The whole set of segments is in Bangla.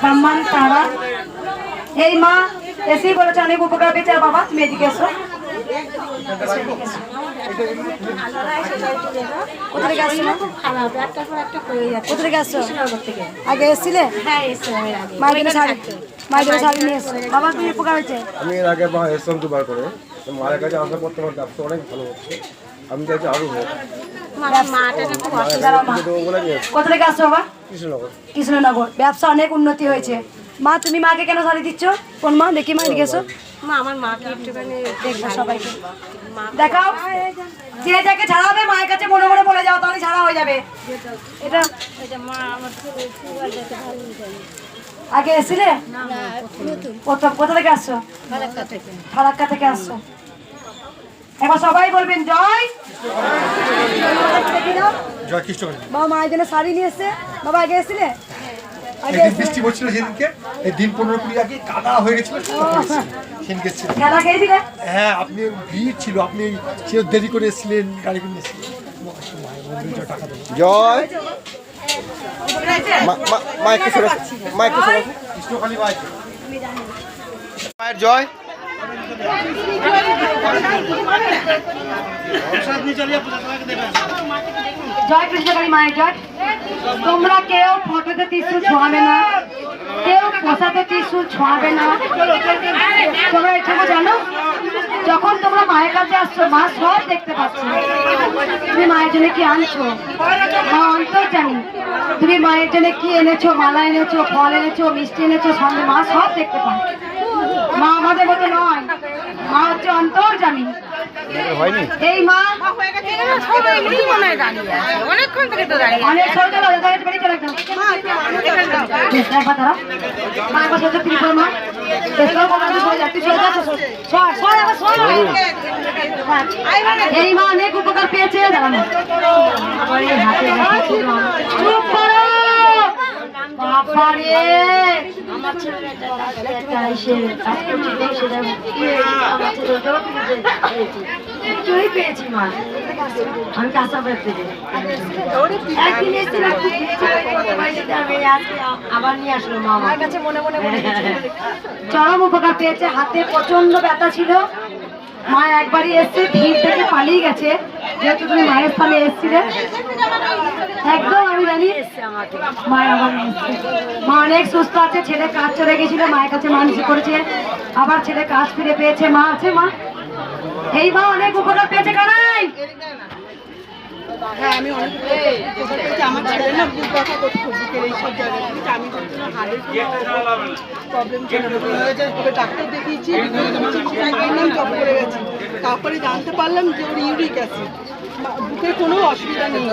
ব্রাহ্মণ তারা। এই মা এসেই বলেছে অনেক উপকার পেয়েছে বাবা তুমি এদিকে এসো। আগে এসেছিলে? হ্যাঁ বাবা তুমি উপকার হয়েছে আমি এর আগে বা এসলাম দুবার করে। মায়ের কাছে আসার পর তোমার ব্যবসা অনেক ভালো হচ্ছে। আমি চাইছি কোথা থেকে আসছো বাবা? কৃষ্ণনগর। কৃষ্ণনগর। ব্যবসা অনেক উন্নতি হয়েছে। মা তুমি মাকে কেন শাড়ি দিচ্ছ? কোন মা? দেখি মা এদিকে এসো। মা আমার মাকে একটুখানি দেখব সবাইকে। দেখাও। যে যাকে ছাড়া হবে মায়ের কাছে মনে মনে বলে যাও তাহলে ছাড়া হয়ে যাবে। এটা আগে এসেছিলে? কোথা থেকে আসছো? ফারাক্কা থেকে আসছো। এবার সবাই বলবেন জয়। কৃষ্ণনগর বাবা মায়ের জন্য শাড়ি নিয়ে এসছে। বাবা আগে এসেছিলে? একদিন বৃষ্টি পড়ছিল সেদিনকে। এই দিন পনেরো কুড়ি আগে কাদা হয়ে গেছিল। সেদিনকে হ্যাঁ আপনি ভিড় ছিল। আপনি সে দেরি করে এসেছিলেন গাড়ি করে এসেছিলেন। জয়। মা- মা- মা। মা মায়ের জয়। জয় কৃষ্ণকালী মায়ের জয়। তোমরা কেউ ফটোতে ত্রিশুল ছোঁয়াবে না। কেউ পোষাতে ত্রিশুল ছোঁয়াবে না। তোমরা এটুকু জানো, যখন তোমরা মায়ের কাছে আসছো, মা সব দেখতে পাচ্ছ। তুমি মায়ের জন্য কি আনছো? মা অন্তর জানি। তুমি মায়ের জন্য কি এনেছো? মালা এনেছো, ফল এনেছো, মিষ্টি এনেছো সঙ্গে মা সব দেখতে পায় মা আমাদের মতো নয়। মা হচ্ছে অন্তর জানি হয়নি? এই মা হয় অনেকক্ষণ থেকে তো দাঁড়িয়ে অনেক ছোট চলে একদম মা একবার ত্রিপুরা মা। এই মা অনেক উপকার পেয়েছে। দাঁড়ানো এই হাতে ব্যথা ছিল। চুপ করো বাবা রে আমার ছেলেটা তাই সে কাজ করছে। সেটা আমার ছেলেটাও পেয়েছে কিছুই পেয়েছি মা। আমি কাঁচাবাড়ি থেকে একদিন এসেছিলাম খুব ইচ্ছে করে করতে পারিনি, তাই আমি আজকে আবার নিয়ে আসলো মা আমার কাছে মনে মনে চরম উপকার পেয়েছে হাতে প্রচণ্ড ব্যথা ছিল। মা একবারই এসছে, ভিড় থেকে পালিয়ে গেছে। যেহেতু তুমি মায়ের স্থানে এসছিলে। একদম, আমি জানি। মা মা অনেক সুস্থ আছে, ছেলে কাজ চলে গেছিল, মায়ের কাছে মানুষ করেছে। আবার ছেলে কাজ ফিরে পেয়েছে। মা আছে, মা? এই মা অনেক উপকার পেয়েছে কানাই! হ্যাঁ আমি অনেক আমার ছেলে না বুক ব্যথা করতো বুকের এইসব জায়গা থেকে আমি কিন্তু না হাড়ের প্রবলেম ছিল ওকে ডাক্তার দেখিয়েছি বললাম জব করে গেছি। তারপরে জানতে পারলাম যে ওর ইউরিক অ্যাসিড। বুকের কোনো অসুবিধা নেই।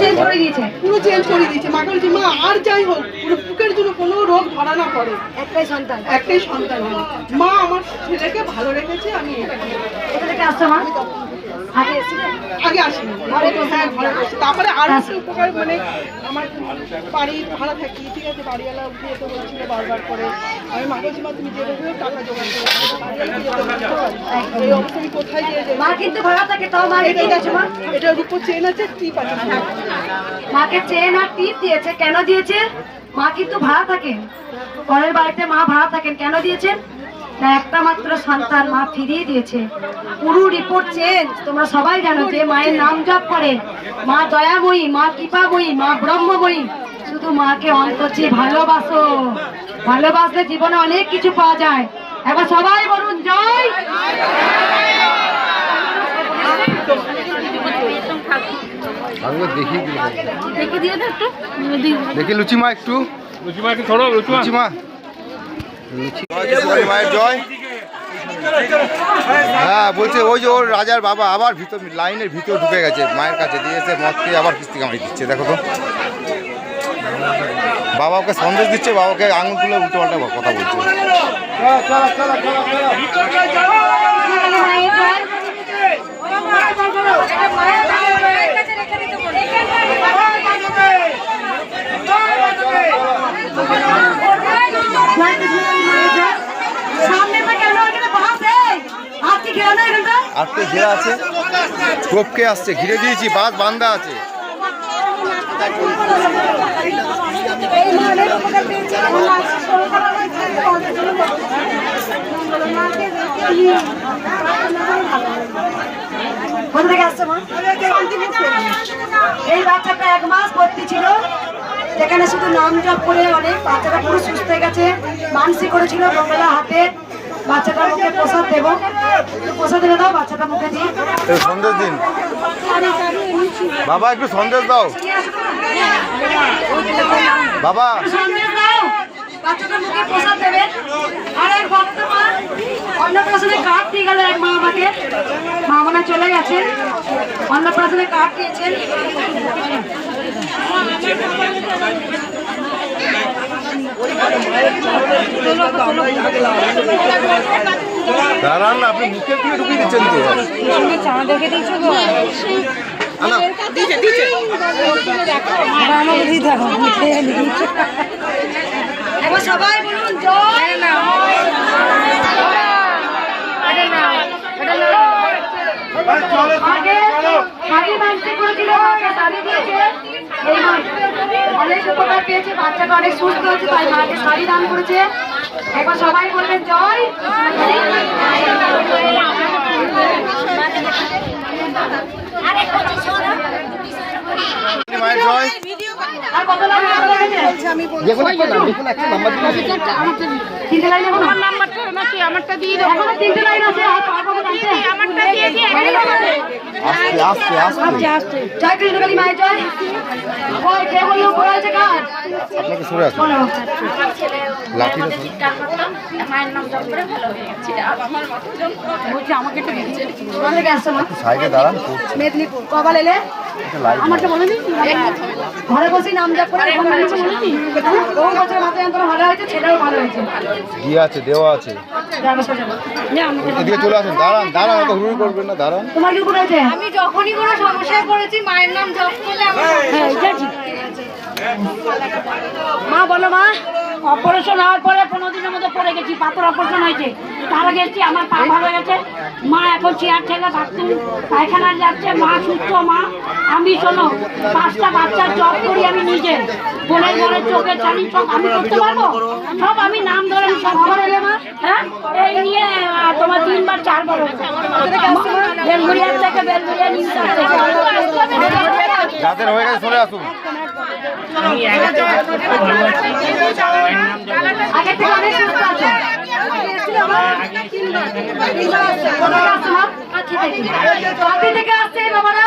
চেঞ্জ করে দিয়েছে? পুরো চেঞ্জ করে দিয়েছে। মা বলছি মা আর যাই হোক পুরো বুকের জন্য কোনো রোগ ধরা না পড়ে। একটাই সন্তান। একটাই সন্তান। হয়। মা আমার ছেলেকে ভালো রেখেছে আমি কোথা থেকে আসছো মা? আগে আসিনি ঘরে তো হ্যাঁ তারপরে উপকার মানে আমার বাড়ি ভাড়া থাকি ঠিক আছে বাড়িওয়ালা উঠে যেতে বলছিল বারবার করে আমি মা বলছি মা তুমি টাকা জোগাড় করে। এই অবস্থা আমি কোথায় গিয়ে যাই মা কিন্তু ভাড়া থাকে তাও মা রেখে গেছো মা? চেন আছে টিপ আছে। মাকে চেন আর টিপ দিয়েছে কেন দিয়েছে? মা কিন্তু ভাড়া থাকেন। পরের বাড়িতে মা ভাড়া থাকেন কেন দিয়েছেন? না একটা মাত্র সন্তান মা ফিরিয়ে দিয়েছে। পুরো রিপোর্ট চেঞ্জ তোমরা সবাই জানো যে মায়ের নাম জপ করে মা দয়াময়ী মা কৃপাময়ী মা ব্রহ্মময়ী। শুধু মাকে অন্তর্চে ভালোবাসো। ভালোবাসলে জীবনে অনেক কিছু পাওয়া যায়। এবার সবাই বলুন জয়! দেখি দিও একটু। দেখি লুচি মা একটু। লুচি মা একটু ছড়ো লুচি মা লুচি জয় কৃষ্ণকালী মায়ের জয়। হ্যাঁ বলছে ওই যে ওর রাজার বাবা আবার ভিতর লাইনের ভিতর ঢুকে গেছে, মায়ের কাছে মদ খেয়ে আবার কিস্তি কামাই দিচ্ছে, দেখো তো। বাবা ওকে সন্দেশ দিচ্ছে বাবাকে আঙুল তুলে উল্টো পাল্টা কথা বলছে। মায়ের আজকে ঘেরা আছে? টোপকে আসছে ঘিরে দিয়েছি বাস বান্ধা আছে। এই বাচ্চাটা এক মাস ভর্তি ছিল। যেখানে শুধু নাম জপ করে অনেক বাচ্চাটা পুরো সুস্থ হয়ে গেছে মানসি করেছিল মঙ্গলা হাতে বাচ্চাটার মুখে প্রসাদ দেবো। প্রসাদ এনে দাও বাচ্চাটার মুখে দিয়ে। সন্দেশ দিন। বাবা একটু সন্দেশ দাও। বাবা। সন্দেশ বাচ্চাটার মুখে প্রসাদ দেবে। আর এক ভক্ত মা অন্নপ্রাশনে কার্ড দিয়ে গেল এক মা আমাকে। মা মনে চলে গেছে। অন্নপ্রাশনে কার্ড দিয়েছেন। দাঁড়ান না, আপনি মুখের দিকে ঢুকিয়ে দিচ্ছেন তো। আনা। দিচ্ছে দিচ্ছে একবার সবাই বলুন জয় আগে আগে মানসিক করেছিল শাড়ি দিয়েছে অনেক উপকার পেয়েছে বাচ্চাটা অনেক সুস্থ হয়েছে তাই মাকে শাড়ি দান করেছে একবার সবাই বলবেন জয় দিয়ে আস্তে আস্তে আস্তে জয় কৃষ্ণকালী মায়ের জয় ওই কে বলল পড়া আছে কাজ আপনাকে সরে আসুন থেকে সাইডে দাঁড়ান মেদিনীপুর। কবার এলে? আমারটা বলে ঘরে বসেই নাম জপ করে বছর যন্ত্রণা ভালো হয়েছে ছেলেও ভালো হয়েছে। দিয়ে আছে দেওয়া আছে। এদিকে চলে আসুন। দাঁড়ান দাঁড়ান অত হুড়ুড়ি করবেন না দাঁড়ান। তোমার কি করেছে আমি যখনই কোনো সমস্যায় পড়েছি মায়ের নাম জপ করলে আমার হ্যাঁ এটা ঠিক। মা বলো মা অপারেশন হওয়ার পরে পনেরো দিনের মধ্যে পড়ে গেছি, পাথর অপারেশন হয়েছে। তার আগে এসেছি, আমার পা ভালো গেছে। মা এখন চেয়ার থেকে বাথরুম পায়খানা যাচ্ছে। মা সুস্থ, মা। আমি শোনো, পাঁচটা বাচ্চার জব করি আমি নিজে। বোনের ঘরে চোখে চালি সব আমি করতে পারব? সব আমি নাম ধরে আমি সব খবর এলে মা হ্যাঁ? এই নিয়ে তোমার তিনবার চারবার হচ্ছে বেলগুড়িয়ার থেকে বেলগুড়িয়া থেকে যাদের হয়ে গেছে সরে আসুন। সুস্থ আগে? কাঁথি থেকে। আসছে বাবারা।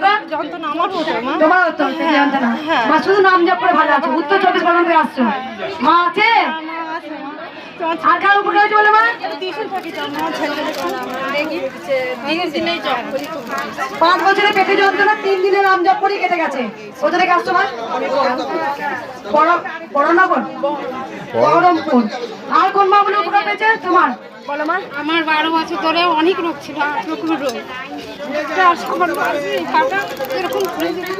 যন্ত্রণা আমার হতো মা তোমার হতো যন্ত্রণা মা শুধু নাম জপ করে ভালো আছে। উত্তর চব্বিশ পরগনা থেকে আসছো। মা আছে? আর কার উপকার হয়েছে বলে মা? পাঁচ বছরের পেটে যন্ত্রণা তিন দিনের নাম জপ করে কেটে গেছে। কোথা থেকে আসছো মা? বড় বড় নগর বহরমপুর। আর কোন মা বলে উপকার পেয়েছে তোমার? বলো মা। আমার বারো বছর ধরে অনেক রোগ ছিল আট রকমের রোগ। পাটা এরকম যেত।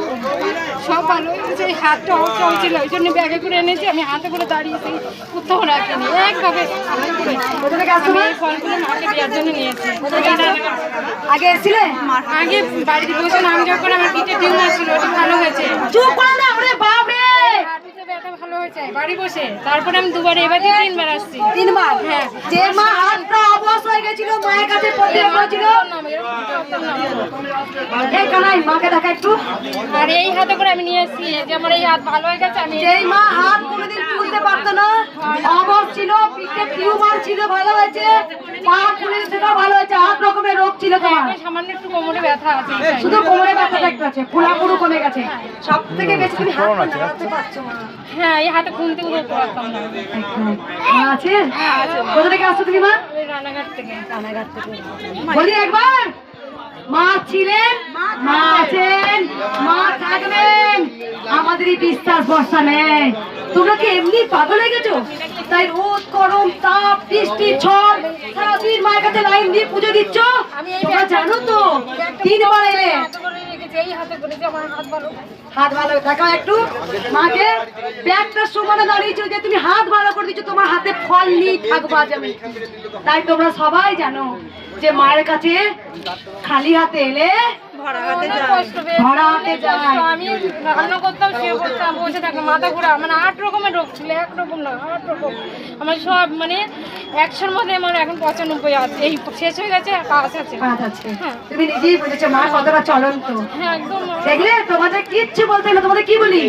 সব ভালো হয়ে হাতটা অচল ছিল ওই জন্য ব্যাগে করে এনেছি আমি হাতে করে দাঁড়িয়েছি কোথাও রাখিনি। একভাবে ফলগুলো মাকে দেওয়ার জন্য নিয়েছি। আগে এসেছিলে? আগে বাড়িতে বসে নাম করে আমার পিঠে টিউমার ছিল ওটা ভালো হয়েছে। চুপ করো না ওরে বাপ রে হাঁটুতে ব্যথা ভালো হয়েছে বাড়ি বসে। তারপরে আমি দুবার এবার তিনবার আসছি। তিনবার? হ্যাঁ। যে মা হাতটা অবশ হয়ে গেছিল মায়ের কাছে পড়তে হয়েছিল এই কানাই মাকে দেখা একটু। আর এই হাতে করে আমি নিয়ে এসেছি যে আমার এই হাত ভালো হয়ে গেছে আমি যেই মা হাত কোনোদিন তুলতে পারতো না অবশ ছিল পিঠে টিউমার ছিল ভালো হয়েছে। পা ফুলে সেটাও ভালো হয়েছে আট রকমের রোগ ছিল তোমার। সামান্য একটু কোমরে ব্যথা আছে শুধু কোমরে ব্যথাটা একটু আছে ফুলা কমে গেছে। সব থেকে বেশি তুমি হাত নাড়াতে পারছ মা হ্যাঁ এই হাতে খুনতে উঠতে পারতাম না আছে? কোথা থেকে আসছো তুমি মা? রানাঘাট থেকে বলি একবার মা ছিলেন মা আছেন মা থাকবেন। আমাদেরই বিশ্বাস বর্ষা নেই। তোমরা কি এমনি পাগল হয়ে গেছো? তাই রোদ গরম তাপ বৃষ্টি ঝড় সারাদিন মায়ের কাছে লাইন দিয়ে পুজো দিচ্ছ? তোমরা জানো তো তিনবার এলে। হাতে হাতে হাত ভালো একটু, মাকে সমানে যে তুমি হাত ভালো করে তোমার হাতে ফল নিয়ে তাই তোমরা সবাই জানো যে মায়ের কাছে খালি হাতে এলে অনেক কষ্ট পেয়েছি, ভরা অনেক হাতে যায়। আমি রান্না করতাম শুয়ে করতাম বসে থাকতাম মাথা ঘোরা। মানে আট রকমের রোগ ছিল এক রকম না আট রকম। আমার সব মানে একশোর মধ্যে আমার এখন পঁচানব্বই আছে এই শেষ হয়ে গেছে পাঁচ আছে। তুমি নিজেই বুঝেছ মা কতটা চলন্ত। হ্যাঁ একদম দেখলে তোমাদের কিচ্ছু বলতে না তোমাদের কি বলি?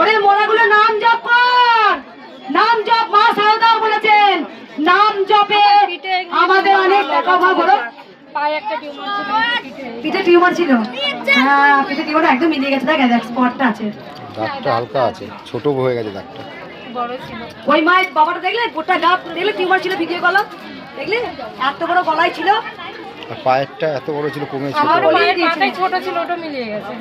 ওরে মোড়াগুলো নাম জপ কর! নাম জপ মা সারদাও বলেছেন। নাম জপে আমাদের অনেক টাকা হলো। পায়ে একটা পিঠে টিউমার ছিল। হ্যাঁ পিঠে টিউমার একদম মিলিয়ে গেছে। দেখ দেখ স্পটটা আছে। দাগটা হালকা আছে ছোট হয়ে গেছে দাগটা ওই মায়ের বাবাটা দেখলে গোটা গা দেখলে টিউমার ছিল ভিডিও করলাম দেখলে এত বড় গলায় ছিল। আর পায়েরটা এত বড় ছিল কমে ছোট আমার বলেই মায়ের দিয়েছিল। পাটাই ছোট ছিল ওটা মিলিয়ে গেছে।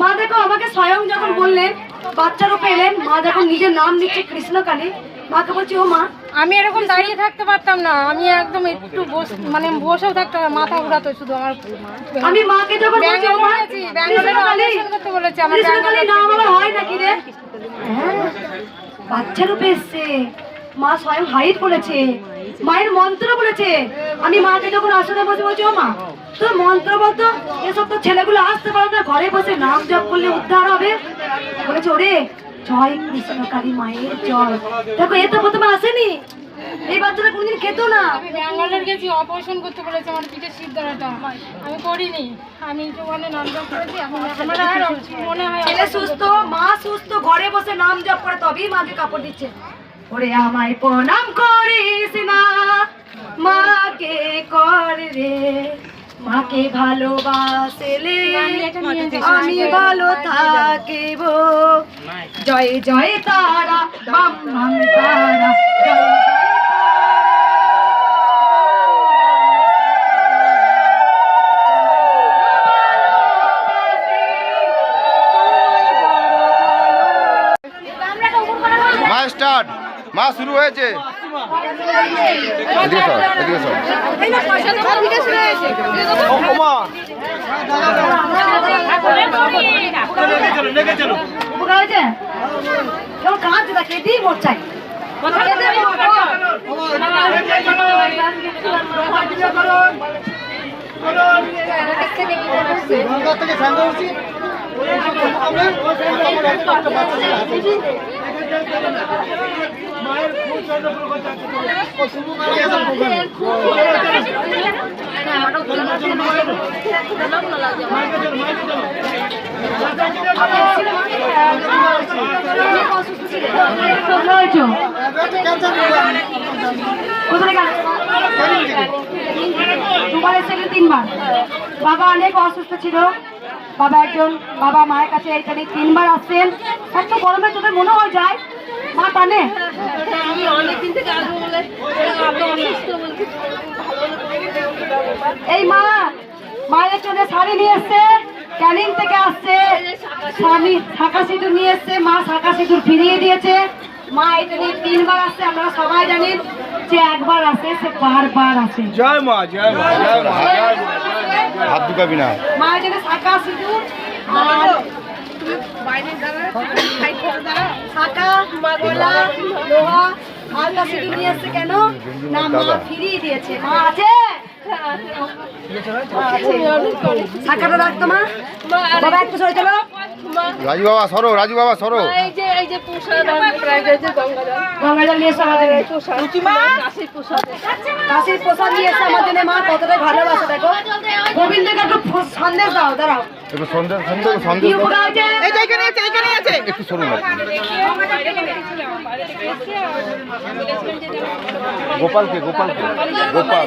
মা দেখো আমাকে স্বয়ং যখন বললেন বাচ্চা রূপে এলেন মা যখন নিজের নাম নিচ্ছে কৃষ্ণকালী। মাকে বলছি ও মা। আমি এরকম দাঁড়িয়ে থাকতে পারতাম না। আমি একদম একটু বস- মানে বসেও থাকতে মাথা ঘুরাতো শুধু আমার আমি মাকে যখন বলছি ও মা ব্যাঙ্গালোর গেছি ব্যাঙ্গালোরে কৃষ্ণকালী অপারেশন করতে বলেছে আমার ব্যাঙ্গালোর নাম আমার হয় নাকি রে? বাচ্চা রূপে এসছে। মা স্বয়ং হাইট বলেছে মায়ের মন্ত্র বলেছে। আমি মাকে যখন আসনে বসে বলছি ও মা তোর মন্ত্র বলতো এসব তো ছেলেগুলো আসতে পারে না ঘরে বসে নাম জপ করলে উদ্ধার হবে। বলেছে ওরে জয় কৃষ্ণকালী মায়ের জয়। দেখো এ তো প্রথমে আসেনি। এই বাচ্চাটা কোনদিন খেত না। ব্যাঙ্গালোর গেছি অপারেশন করতে বলেছে আমার পিঠের সিদ্ধারাটা আমি করিনি। আমি ওখানে নাম জপ করেছি এখন আমার আর মনে হয় ছেলে সুস্থ মা সুস্থ ঘরে বসে নাম জপ করে তবেই মাকে কাপড় দিচ্ছে। ওরে আমায় প্রণাম করিস না মাকে কর রে। মাকে ভালোবাসেলে আমি ভালো থাকিব। জয় জয় তারা, বাম তারা। মা শুরু হয়েছে। এদিকে এদিকে তা কেটেই মোট চাই হয়েছো? কোথায় গেল? তিনবার বাবা অনেক অসুস্থ ছিল বাবা একজন বাবা মায়ের কাছে এখানে তিনবার আসছেন। এত গরমে তোদের মনে হয় যায়। মা টানে এই মা, মায়ের জন্য শাড়ি নিয়ে এসছে, ক্যানিং থেকে আসছে, স্বামী শাখা সিঁদুর নিয়ে এসছে, মা শাখা সিঁদুর ফিরিয়ে দিয়েছে। মা এটা নিয়ে তিনবার আসছে, আমরা সবাই জানি যে একবার আসে, সে বারবার আসে। জয় মা জয় মা জয় মা জয় মা। হাত দুকাবি না। কেন? না মা ফিরিয়ে দিয়েছে। মা আছে? শাখাটা রাখতো মা। বাবা একটু সরে চলো রাজু বাবা সরো রাজু বাবা সরো। এই যে এই যে প্রসাদ প্রাইজ আছে গঙ্গাজল গঙ্গাজল নিয়ে এসো আমাদের। কাশির প্রসাদ। কাশির নিয়ে এসে আমার মা কতটা ভালোবাসে দেখো। গোবিন্দকে একটু সন্দেশ দাও দাঁড়াও। একটু সন্দেশ সন্দেশ সন্দেশ এই যে এখানে আছে এখানে আছে। একটু সরুন গোপালকে গোপালকে গোপাল।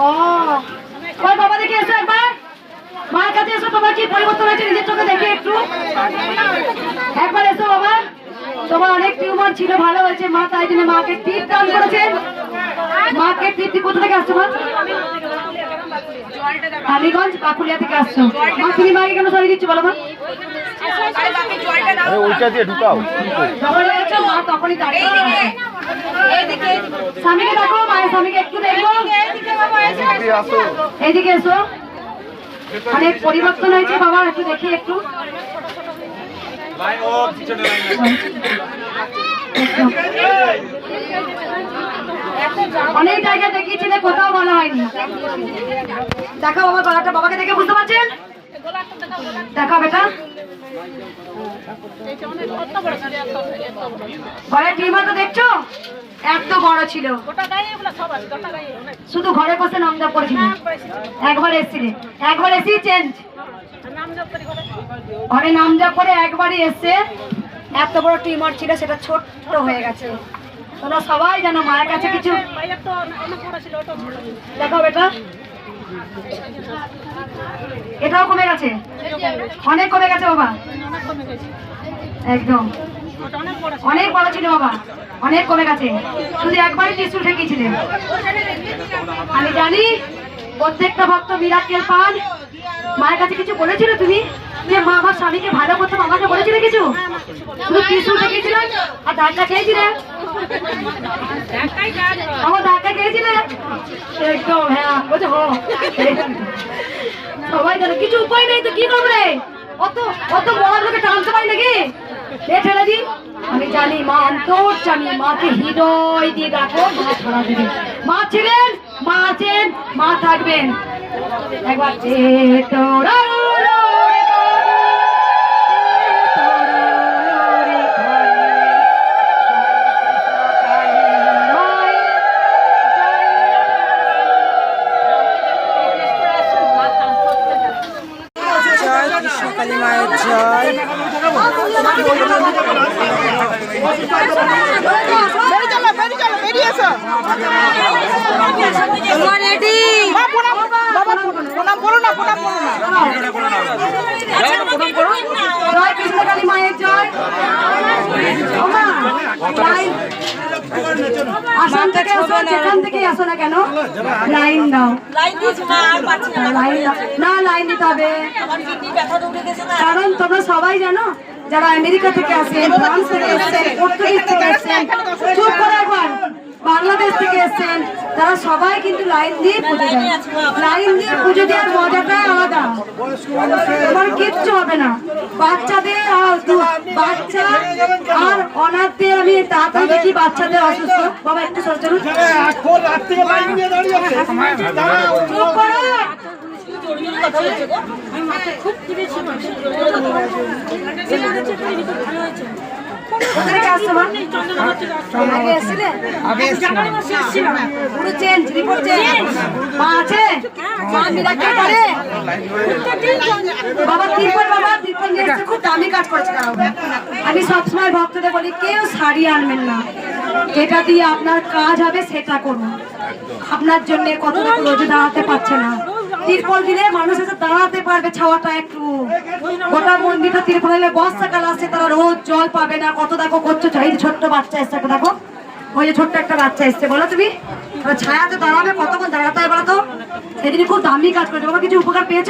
ওই বাবা দেখে এসো একবার। মায়ের কাছে এসো তোমার কি পরিবর্তন হয়েছে নিজের চোখে দেখে একটু। একবার এসো বাবা। তোমার অনেক টিউমার ছিল ভালো হয়েছে মা তাই জন্য মাকে টিপ দান করেছেন। মাকে টিপ কোথা থেকে আসছো মা? কালীগঞ্জ কাকুলিয়া থেকে আসছো। মা তুমি মাকে কেন সরিয়ে দিচ্ছ বলো মা? ওইটা দিয়ে ঢুকাও। তখনই দাঁড়িয়ে স্বামীকে দেখো, মায়ের স্বামীকে একটু দেখো। এইদিকে এসো। অনেক পরিবর্তন হয়েছে, বাবা, একটু দেখি একটু। অনেক জায়গায় দেখিয়েছিলে কোথাও বলা হয়নি। দেখো, বাবা, গলাটা বাবাকে দেখে বুঝতে পারছেন? দেখো, বেটা। ঘরের টিউমার তো দেখছ? এত বড় ছিল। শুধু ঘরে বসে নামদা করেছিল? একবার এসছিলে। একবার এসি চেঞ্জ ঘরে? নামজা করে একবারই এসছে এত বড় টিউমার ছিল সেটা ছোট্ট হয়ে গেছে। তোমরা সবাই জানো মায়ের কাছে কিছু দেখো বেটা। এটাও কমে গেছে? অনেক কমে গেছে বাবা। একদম। অনেক বড় ছিল বাবা। অনেক কমে গেছে। শুধু একবারই ত্রিশুল ঠেকিয়েছিলেন। আমি জানি প্রত্যেকটা ভক্ত মিরাক্কেল পান। মায়ের কাছে কিছু বলেছিল তুমি? যে মা আমার স্বামীকে ভালো করতে আমাকে বলেছিলে কিছু? শুধু ত্রিশুল ঠেকিয়েছিলেন আর ধাক্কা খেয়েছিলে? আমার ধাক্কা খেয়েছিলে? একদম হ্যাঁ বলছে, হো। সবাই জানে, কিছু উপায় নেই তো, কি করবে? অত অত বড় লোকে টানতে পারি নাকি? এ দিন? আমি জানি মা অন্তর, জানি মাকে হৃদয় দিয়ে ডাকো, মা ছাড়া দেবে মা ছিলেন, মা আছেন, মা থাকবেন। একবার তোরা আসাম থেকে আসো যেখান থেকে আসো না কেন? লাইন দাও। লাইন না। লাইন দিতে হবে। কারণ তোমরা সবাই জানো যারা আমেরিকা থেকে আসেন ফ্রান্স থেকে পর্তুগিজ থেকে চুপ করে একবার। বাংলাদেশ থেকে এসেছেন। তারা সবাই কিন্তু লাইন দিয়ে পুজো দেয় লাইন দিয়ে পুজো দেওয়ার মজাটাই আলাদা। তোমার কিচ্ছু হবে না। বাচ্চাদের বাচ্চা আর অনাথদের আমি তাড়াতাড়ি দেখি বাচ্চাদের অসুস্থ। বাবা, একটু সরে দাঁড়িয়ে আছে চুপ আগে? পুরো চেঞ্জ, রিপোর্ট চেঞ্জ। মা আছে? মা miracle করে? বাবা তিরপল বাবা তিরপল নিয়ে এসেছে, খুব দামি কাজ করেছে তারাও। আমি সবসময় ভক্তদের বলি কেউ শাড়ি আনবেন না। যেটা দিয়ে আপনার কাজ হবে সেটা করুন। আপনার জন্য কত রোজে দাঁড়াতে পারছে না। তিরপল দিলে মানুষ এসে দাঁড়াতে পারবে ছাওয়াটা একটু। গোটা মন্দিরটা তিরপল হলে বর্ষাকাল আসছে তারা রোজ জল পাবে না। কত দেখো করছ চাই ছোট্ট বাচ্চা এসছে একটা দেখো। ওই যে ছোট্ট একটা বাচ্চা এসছে বলো তুমি। ছায়াতে দাঁড়াবে কতক্ষণ দাঁড়াতে হয় বলো তো? সেদিন খুব দামি কাজ করেছে। বাবা কিছু উপকার পেয়েছ?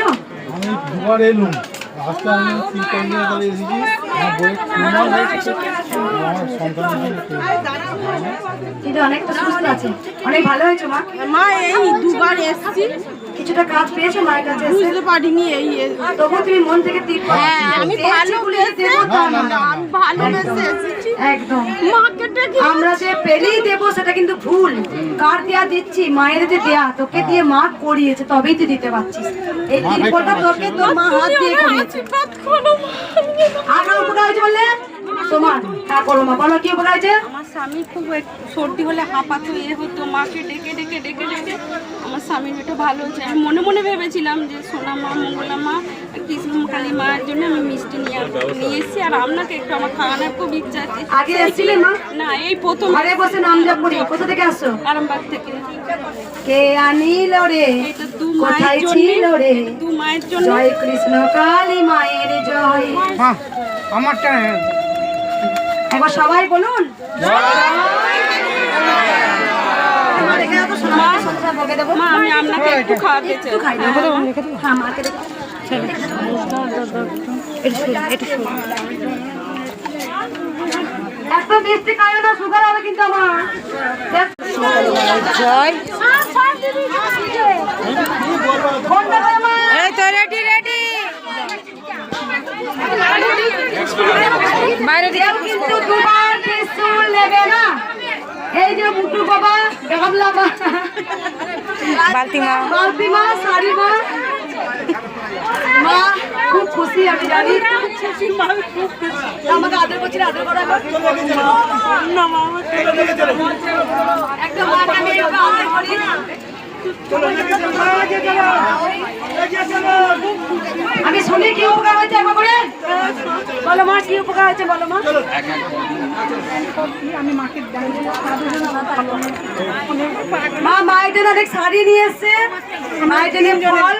আমি দুবার এলুম। অনেক ভালো হয়েছে মা? মা এই দুবার এসছি। কিছুটা কাজ পেয়েছ মায়ের কাছে বুঝতে পারিনি এই তবু তুমি মন থেকে তিরপল হ্যাঁ আমি ভালো আমি ভালোবেসে এসেছি। একদম। আমরা যে পেলেই দেবো সেটা কিন্তু ভুল। কার দেয়া দিচ্ছি? মায়ের যে দেয়া তোকে দিয়ে মা করিয়েছে তবেই তুই দিতে পারছিস। এই তিরপলটা তোকে তোর মা হাত দিয়ে করিয়েছে। উপকার হয়েছে বললে? তোমার? হ্যাঁ করো মা বলো কি আমার স্বামী খুব সর্দি হলে হাঁপাতো এ হতো মাকে ডেকে ডেকে ডেকে ডেকে। আমার স্বামীর ভালো হয়েছে। আমি মনে মনে ভেবেছিলাম যে সোনা মা মঙ্গলা মা কৃষ্ণ কালী মায়ের জন্য আমি মিষ্টি নিয়ে নিয়ে এসেছি। আর আপনাকে একটু আমার খাওয়ানোর খুব ইচ্ছা আছে। আগে এসেছিলেন মা? না এই প্রথম ঘরে বসে নাম জপ করি। কোথা থেকে আসছো? আরামবাগ থেকে। কে আনিল রে? কোথায় ছিল জয় কৃষ্ণ কালী মায়ের জয়। আমারটা একবার সবাই বলুন। আমি আপনাকে একটু খাওয়াতে চাই। হ্যাঁ মাকে এত মিষ্টি খাইও না সুগার হবে কিন্তু আমার। জয়। মা এই তো রেডি রেডি বাইরে কিন্তু দুবার ত্রিশূল নেবে না এই যে মুটু বাবা গামলা মা বালতি মা বালতি মা শাড়ি মা মা খুব খুশি আমি জানি। আমাকে আদর করছি আদর করা একদম মাকে আমি আদর করি। আমি শুনি কি উপকার হয়েছে একবার করে বলো মা, কি উপকার হয়েছে বলো মা। মা, মায়ের অনেক শাড়ি নিয়ে এসছে। মায়ের জন্য ফল।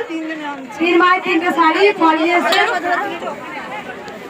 তিন মায়ের তিনটে শাড়ি, ফল নিয়ে এসছে।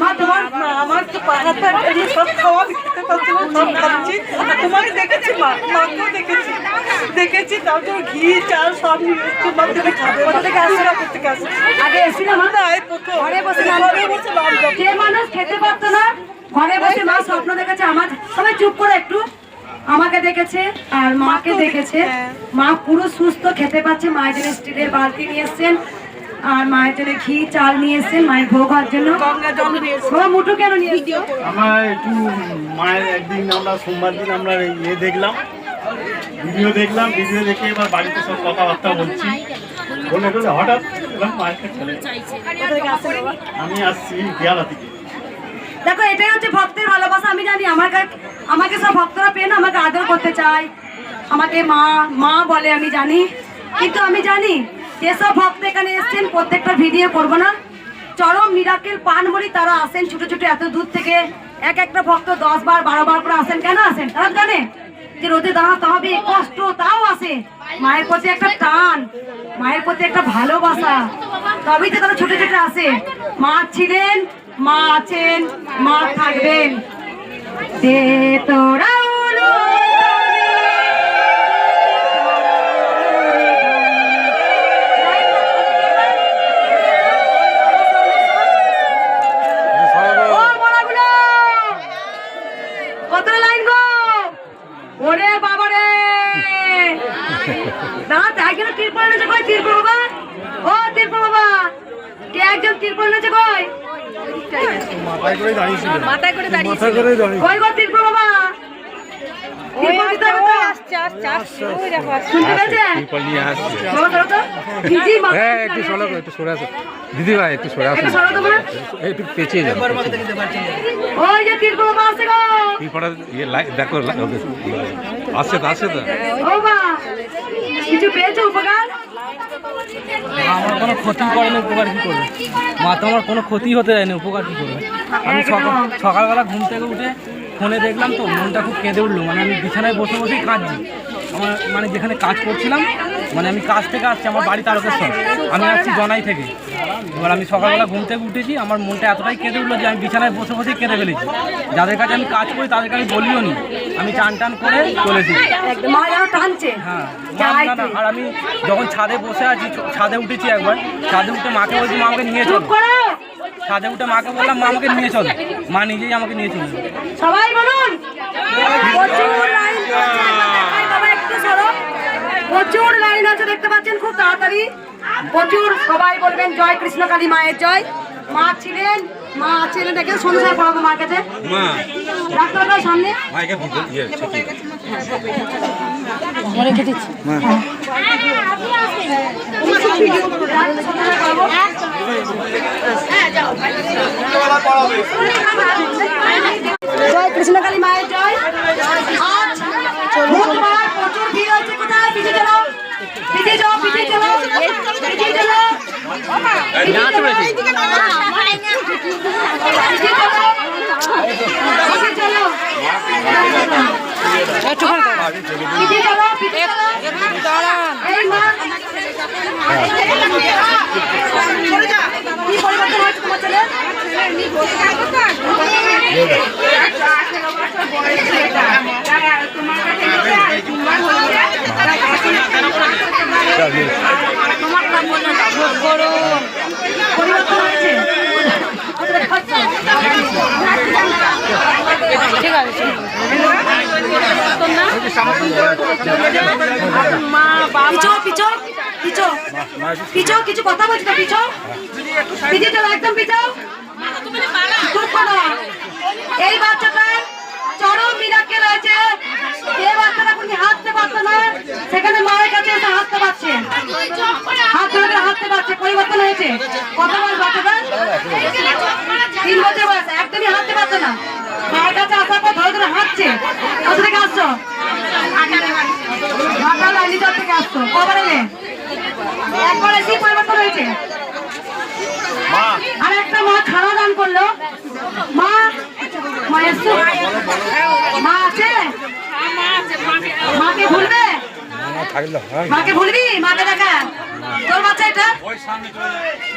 মা তোমার আমার তো পাড়াতে সব খাওয়া খেতে পারছি সব খাচ্ছি তোমাকে দেখেছি মা মাকেও দেখেছি ঘি চাল সব নিয়ে এসছি মা তুমি খাবে থেকে থেকে আগে মা? না প্রথম। ঘরে বসে ঘরে বসে যে মানুষ খেতে পারতো না ঘরে বসে মা স্বপ্ন দেখেছে আমার সবাই চুপ করে একটু। আমাকে দেখেছে আর মাকে দেখেছে। মা পুরো সুস্থ খেতে পাচ্ছে মায়ের জন্য স্টিলের বালতি নিয়ে এসছেন। আর মায়ের জন্য ঘি চাল নিয়ে এসছেন মায়ের ভোগ হওয়ার জন্য। মুঠো কেন নিয়ে আমরা একটু মায়ের একদিন আমরা সোমবার দিন আমরা ইয়ে দেখলাম ভিডিও দেখলাম ভিডিও দেখে এবার বাড়িতে সব কথাবার্তা বলছি। বলে টলে হঠাৎ এবার মায়ের কাছে চলে আমি আসছি বিয়ালা থেকে দেখো এটাই হচ্ছে ভক্তের ভালোবাসা আমি জানি আমার কাছে আমাকে সব ভক্তরা পেয়ে না আমাকে আদর করতে চায়। আমাকে মা মা বলে আমি জানি। কিন্তু আমি জানি যেসব ভক্ত এখানে এসছেন, প্রত্যেকটা ভিডিও করব না। চরম মিরাকেল পানমরি তারা আসেন ছোট ছোট, এত দূর থেকে এক একটা ভক্ত দশ বার, বারো বার করে আসেন। কেন আসেন? তারা জানে যে রোদে দাঁড়াতে হবে, কষ্ট তাও আসে। মায়ের প্রতি একটা টান, মায়ের প্রতি একটা ভালোবাসা, তবেই তো তারা ছোট ছোট আসে। মা ছিলেন, মা আছেন, মা থাকবেন। তোরা মাথায় করে দাঁড়িয়েছিল। মাথায় করে মাথায় করে কই গো বাবা। হ্যাঁ দিদি ভাই একটু সরে আসো। একটু পেঁচিয়ে যাও ওই যে তিরপল বাবা আসছে গো। তিরপড়া ইয়ে দেখো আসছে তো আসছে তো। কিছু পেয়েছ উপকার? আমার কোনো ক্ষতি করেনি উপকার কি করবে? মা তো আমার কোনো ক্ষতি হতে দেয়নি উপকার কি করবে? আমি সকাল সকালবেলা ঘুম থেকে উঠে ফোনে দেখলাম তো মনটা খুব কেঁদে উঠল। মানে আমি বিছানায় বসে বসেই কাঁদছি। আমার মানে যেখানে কাজ করছিলাম মানে আমি কাজ থেকে আসছি আমার বাড়ি তারকেশ্বর আমি আসছি জনাই থেকে। এবার আমি সকালবেলা ঘুম থেকে উঠেছি আমার মনটা এতটাই কেঁদে উঠল যে আমি বিছানায় বসে বসেই কেঁদে ফেলেছি। যাদের কাছে আমি কাজ করি তাদেরকে আমি বলিও নি। আমি টান টান করে চলেছি হ্যাঁ। আর আমি যখন ছাদে বসে আছি ছাদে উঠেছি একবার ছাদে উঠে মাকে বলছি মা আমাকে নিয়ে চলো। ছাদে উঠে মাকে বললাম মা আমাকে নিয়ে চলো। মা নিজেই আমাকে নিয়ে চলো সবাই বলুন প্রচুর লাইন পড়ছে, একবার দেখাই বাবা, একটু সরো। প্রচুর লাইন আছে দেখতে পাচ্ছেন খুব তাড়াতাড়ি। প্রচুর সবাই বলবেন জয় কৃষ্ণ কালী মায়ের জয়। মা ছিলেন মা আছে না দেখে সন্ধ্যা পড়াবো মার কাছে। ডাক্তার ভাই সামনে। ইয়ে জয় কৃষ্ণকালী মায়ের জয় আজ বুধবার প্রচুর ভিড় হয়েছে কোথায় পিছিয়ে চলো পিছিয়ে যাও পিছিয়ে চলো পিছিয়ে চলো পিছিয়ে চলো কি পরিবর্তন হয়েছে তোমার ছেলে ঠিক আছে পিছো পিছো পিছো পিছো কিছু কথা বলছি পিছো পিছিয়ে একদম পিছো। এই বাচ্চাটার চরম মিরাক্কে রয়েছে। যে বাচ্চাটা কোনো হাঁটতে পারতো না, সেখানে মায়ের কাছে এসে হাঁটতে পারছে। হাত ধরে হাঁটতে পারছে, পরিবর্তন হয়েছে। কত বয়স তিন বছর বয়স হাঁটতে পারতো না। মায়ের কাছে আসার পর ধরে ধরে হাঁটছে। আসছো? ঢাকা থেকে আসছো। কবার এলে? একবার এসেই পরিবর্তন হয়েছে। একটা মা খানা দান করল। মা মা এসছো মা আছে? মাকে ভুলবে? মাকে ভুলবি? মাকে দেখা। তোর বাচ্চা এটা?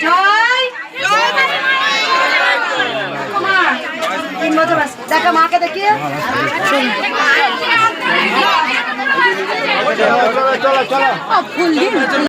জয়। তিন বছর বয়স। দেখা মাকে দেখিয়ে। চলো চলো চলো।